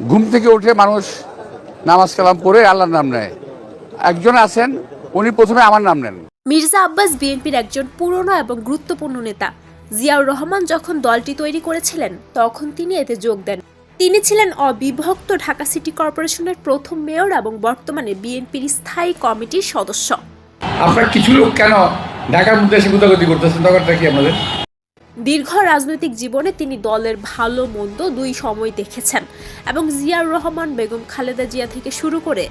ঘুম থেকে উঠে মানুষ নামাজ কালাম পড়ে আল্লাহর নাম নেয়। একজন আছেন উনি প্রথমে আমার নাম নেন। মির্জা আব্বাস বিএনপির একজন পুরনো এবং গুরুত্বপূর্ণ নেতা। জিয়াউর রহমান যখন দলটি তৈরি করেছিলেন তখন তিনি এতে যোগ দেন। তিনি ছিলেন অবিভক্ত ঢাকা সিটি কর্পোরেশনের প্রথম মেয়র এবং বর্তমানে বিএনপির স্থায়ী কমিটির সদস্য। আপনার কিছু লোক কেন ঢাকার মধ্যে এসে গুতাগতি করতেছেন দরকারটা কি আমাদের দীর্ঘ রাজনৈতিক জীবনে তিনি দলের ভালো মন্দ দুই সময় দেখেছেন এবং জিয়াউর রহমান বেগম খালেদা জিয়া থেকে শুরু করে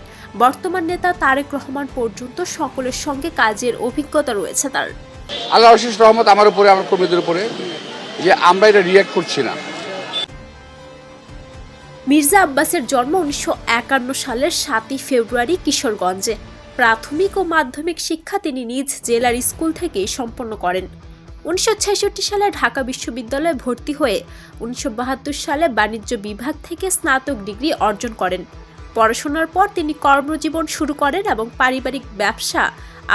বর্তমান নেতা তারেক রহমান পর্যন্ত সকলের সঙ্গে কাজের অভিজ্ঞতা রয়েছে তার। আল্লাহ অশেষ রহমত আমার উপরে আমার কর্মীদের উপরে যে আমরা এটা রিয়াক্ট করছি না। মির্জা আব্বাসের জন্ম উনিশশো একান্ন সালের সাতই ফেব্রুয়ারি কিশোরগঞ্জে। প্রাথমিক ও মাধ্যমিক শিক্ষা তিনি নিজ জেলার স্কুল থেকেই সম্পন্ন করেন। উনিশশো ছেষট্টি সালে ঢাকা বিশ্ববিদ্যালয়ে ভর্তি হয়ে উনিশশো বাহাত্তর সালে বাণিজ্য বিভাগ থেকে স্নাতক ডিগ্রি অর্জন করেন। পড়াশোনার পর তিনি কর্মজীবন শুরু করেন এবং পারিবারিক ব্যবসা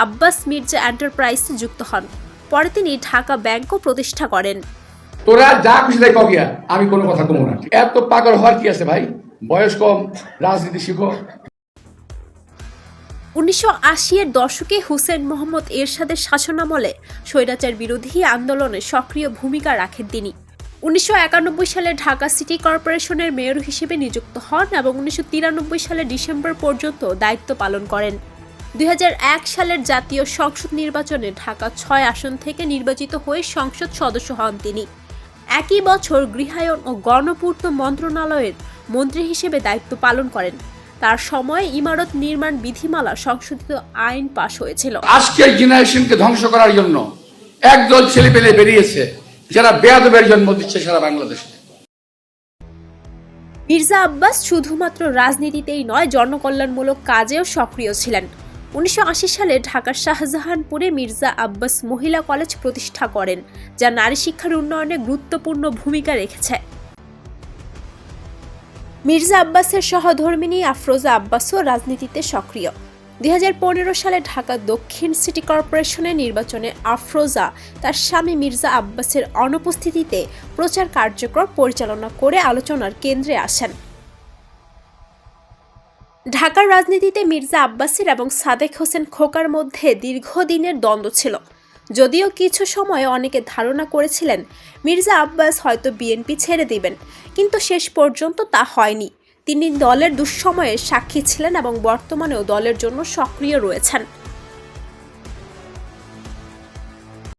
আব্বাস মির্জা এন্টারপ্রাইজে যুক্ত হন। পরে তিনি ঢাকা ব্যাংকও প্রতিষ্ঠা করেন। তোরা যা খুশি তাই আমি কোনো কথা কমো না। এত পাগল হওয়ার কি আছে ভাই? বয়স কম, রাজনীতি শিখো। উনিশশো আশি এর দশকে হুসেন মোহাম্মদ এরশাদের শাসনামলে স্বৈরাচার বিরোধী আন্দোলনে সক্রিয় ভূমিকা রাখেন তিনি। উনিশশো একানব্বই সালে ঢাকা সিটি কর্পোরেশনের মেয়র হিসেবে নিযুক্ত হন এবং উনিশশো তিরানব্বই সালে ডিসেম্বর পর্যন্ত দায়িত্ব পালন করেন। দুই হাজার এক সালের জাতীয় সংসদ নির্বাচনে ঢাকা ছয় আসন থেকে নির্বাচিত হয়ে সংসদ সদস্য হন তিনি। একই বছর গৃহায়ন ও গণপূর্ত মন্ত্রণালয়ের মন্ত্রী হিসেবে দায়িত্ব পালন করেন। তার সময় ইমারত নির্মাণ বিধিমালা সংশোধিত আইন পাশ হয়েছিল। আজকের জেনারেশনকে ধ্বংস করার জন্য একদল ছেলে পেলে বেরিয়েছে যারা বেয়াদবের জন্ম দিচ্ছে সারা বাংলাদেশে। মির্জা আব্বাস শুধুমাত্র রাজনীতিতেই নয় জনকল্যাণমূলক কাজেও সক্রিয় ছিলেন। উনিশশো আশি সালে ঢাকার শাহজাহানপুরে মির্জা আব্বাস মহিলা কলেজ প্রতিষ্ঠা করেন যা নারী শিক্ষার উন্নয়নে গুরুত্বপূর্ণ ভূমিকা রেখেছে। মির্জা আব্বাসের সহধর্মিনী আফরোজা আব্বাসও রাজনীতিতে সক্রিয়। দুই হাজার পনেরো সালে ঢাকা দক্ষিণ সিটি কর্পোরেশনের নির্বাচনে আফরোজা তার স্বামী মির্জা আব্বাসের অনুপস্থিতিতে প্রচার কার্যক্রম পরিচালনা করে আলোচনার কেন্দ্রে আসেন। ঢাকার রাজনীতিতে মির্জা আব্বাসের এবং সাদেক হোসেন খোকার মধ্যে দীর্ঘদিনের দ্বন্দ্ব ছিল। যদিও কিছু সময় অনেকে ধারণা করেছিলেন মির্জা আব্বাস হয়তো বিএনপি ছেড়ে দিবেন, কিন্তু শেষ পর্যন্ত তা হয়নি। তিনি দলের দুঃসময়ের সাক্ষী ছিলেন এবং বর্তমানেও দলের জন্য সক্রিয় রয়েছেন।